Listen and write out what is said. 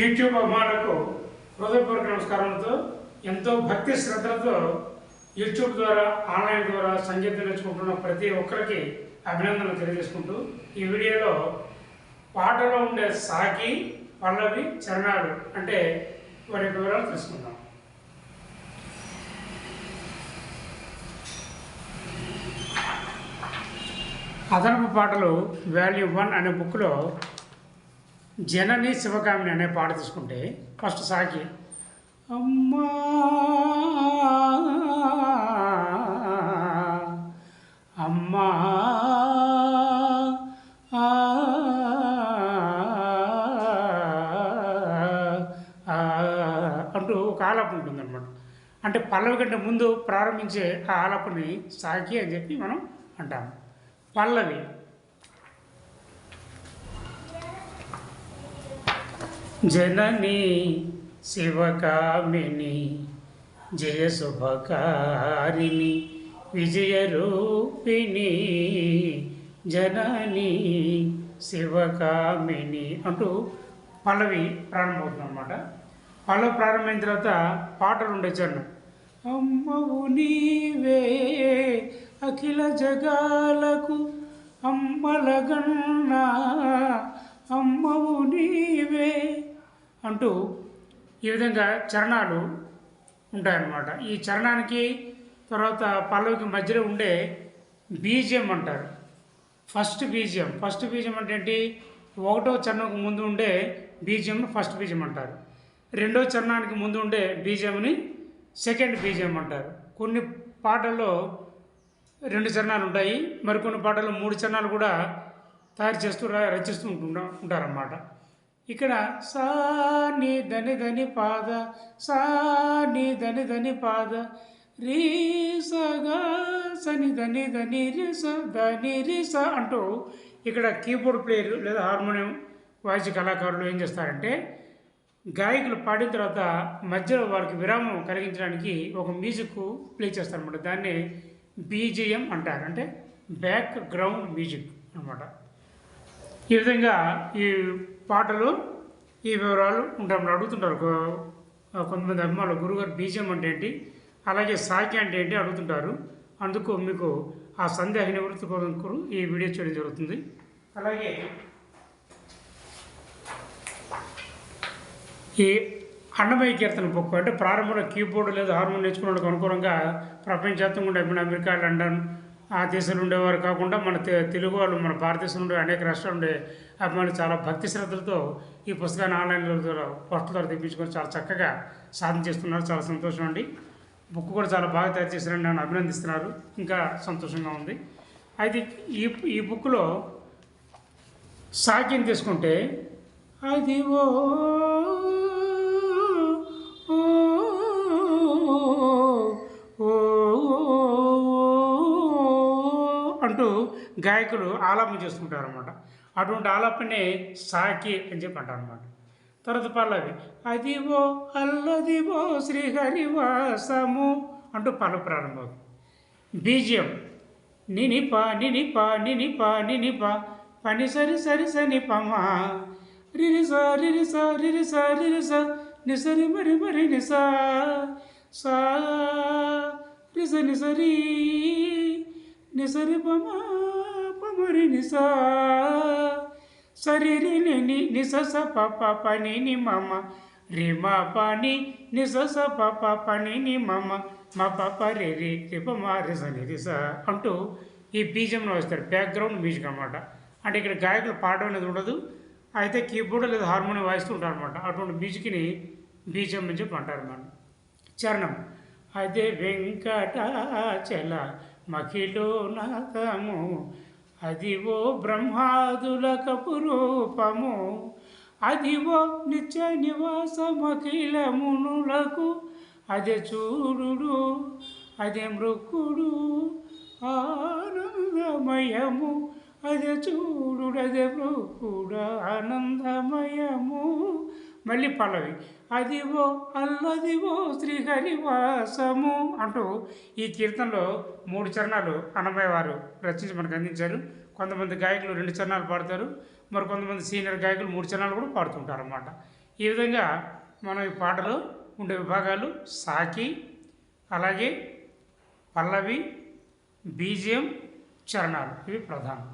YouTube అభిమానులకు హృదయపూర్వక నమస్కారాలతో ఎంతో భక్తి శ్రద్ధలతో యూట్యూబ్ ద్వారా ఆన్లైన్ ద్వారా సంగీతం నేర్చుకుంటున్న ప్రతి ఒక్కరికి అభినందనలు తెలియజేసుకుంటూ ఈ వీడియోలో పాటలో ఉండే సాకి పల్లవి చరణాలు అంటే వారి వివరాలు తెలుసుకుందాం. అదనపు పాటలు వాల్యూ వన్ అనే బుక్లో జనని శివకామిని అనే పాట తీసుకుంటే ఫస్ట్ సాకి అమ్మా అమ్మా అంటూ ఒక ఆలాపన ఉంటుందన్నమాట. అంటే పల్లవి కంటే ముందు ప్రారంభించే ఆ ఆలాపని సాకి అని చెప్పి మనం అంటాము. పల్లవి జనని శివకామిని జయ శుభకారిణి విజయరూపిణి జనని శివకామిని అంటూ పల్లవి ప్రారంభమవుతుంది అనమాట పల్లవి ప్రారంభమైన తర్వాత పాటలు ఉండే చరణం. అమ్మవు నీవే అఖిల జగాలకు అమ్మలగన్నా అమ్మవు నీవే అంటూ ఈ విధంగా చరణాలు ఉంటాయన్నమాట. ఈ చరణానికి తర్వాత పల్లవికి మధ్యలో ఉండే బీజియం అంటారు. First BGM. ఫస్ట్ బీజం అంటే ఏంటి? ఒకటో చరణకు ముందు ఉండే బీజంను ఫస్ట్ బీజం అంటారు. రెండో చరణానికి ముందు ఉండే బీజంని సెకండ్ బీజం అంటారు. కొన్ని పాటల్లో రెండు చరణాలు ఉంటాయి. మరికొన్ని పాటల్లో మూడు చరణాలు కూడా తయారు చేస్తూ రచిస్తూ ఉంటుంటా ఉంటారన్నమాట. ఇక్కడ సా ని ధని ధని పాద సా ని ధని ధని పాద రీ సగా సని ధని ధని రి స ధని రి స అంటూ ఇక్కడ కీబోర్డ్ ప్లేయర్ లేదా హార్మోనియం వాయిద్య కళాకారులు ఏం చేస్తారంటే గాయకులు పాడిన తర్వాత మధ్యలో వారికి విరామం కలిగించడానికి ఒక మ్యూజిక్ ప్లే చేస్తారనమాట దాన్ని బీజిఎం అంటారు. అంటే బ్యాక్ గ్రౌండ్ మ్యూజిక్ అన్నమాట. ఈ విధంగా ఈ పాటలు ఈ వివరాలు ఉంటారు అడుగుతుంటారు. కొంతమంది అభిమానులు గురుగారు బీజం అంటే ఏంటి అలాగే సాకి అంటే ఏంటి అడుగుతుంటారు. అందుకు మీకు ఆ సందేహ నివృత్తి కొరకు ఈ వీడియో చేయడం జరుగుతుంది. అలాగే ఈ అన్నమయ్య కీర్తన బుక్ అంటే ప్రారంభంలో కీబోర్డు లేదా హార్మోన్ నేర్చుకున్నకు అనుకూలంగా ప్రపంచవ్యాప్తంగా ఉండే అమెరికా లండన్ ఆ దేశంలో ఉండేవారు కాకుండా మన తెలుగు వాళ్ళు మన భారతదేశంలో ఉండే అనేక రాష్ట్రాలు ఉండే అభిమానులు చాలా భక్తి శ్రద్ధలతో ఈ పుస్తకాన్ని ఆన్లైన్లో ద్వారా పోస్టుల ద్వారా తెప్పించుకొని చాలా చక్కగా సాధన చేస్తున్నారు. చాలా సంతోషం అండి. బుక్ కూడా చాలా బాగా తయారు చేశారని నన్ను అభినందిస్తున్నారు. ఇంకా సంతోషంగా ఉంది. అయితే ఈ ఈ బుక్లో సాక్యం తీసుకుంటే అది ఓ, గాయకులు ఆలాపన చేసుకుంటారు అనమాట అటువంటి ఆలాపనే సాకి అని చెప్పి అంటారు అనమాట తర్వాత పల్లవి అదివో అల్లదివో శ్రీహరివాసము అంటూ పల్లవి ప్రారంభమవుతుంది. బీజియం నినిప నినిప నినిప నినిప పని సరి సరి సని పమా రిరిస రిరిస రిరిస రిరిస నిసరి మరి మరి నిసా సా రిస నిసరీ నిసరి పమరి నిసా. సరి రి ని నిస స ప ప ని మమ. రి పని ప నిస స ప ని మమ. మ ప రి రి రి ని అంటూ ఈ బీజంలో వస్తారు. బ్యాక్గ్రౌండ్ మ్యూజిక్ అనమాట అంటే ఇక్కడ గాయకులు పాడడం అనేది ఉండదు. అయితే కీబోర్డ్ లేదా హార్మోనియం వాయిస్తూ ఉంటారు అనమాట అటువంటి మ్యూజిక్ని బీజం అని చెప్పి అంటారు మనం చరణం. అదే వెంకటాచల మఖిలో నాథము అదివో బ్రహ్మాదుల కపురూపము అదివో నిత్య నివాస మఖిలమునులకు అదే చూడు అదే మృక్కుడు ఆనందమయము. అదే చూడు అదే మృక్కుడు ఆనందమయము. మళ్ళీ పల్లవి అదివో అల్లదివో శ్రీహరివాసము అంటూ ఈ కీర్తనలో మూడు చరణాలు అన్నమయ్య వారు రచించి మనకు అందించారు. కొంతమంది గాయకులు రెండు చరణాలు పాడతారు. మరి కొంతమంది సీనియర్ గాయకులు మూడు చరణాలు కూడా పాడుతుంటారు అన్నమాట ఈ విధంగా మనం ఈ పాటలో ఉండే విభాగాలు సాకి అలాగే పల్లవి బీజియం చరణాలు. ఇవి ప్రధానం.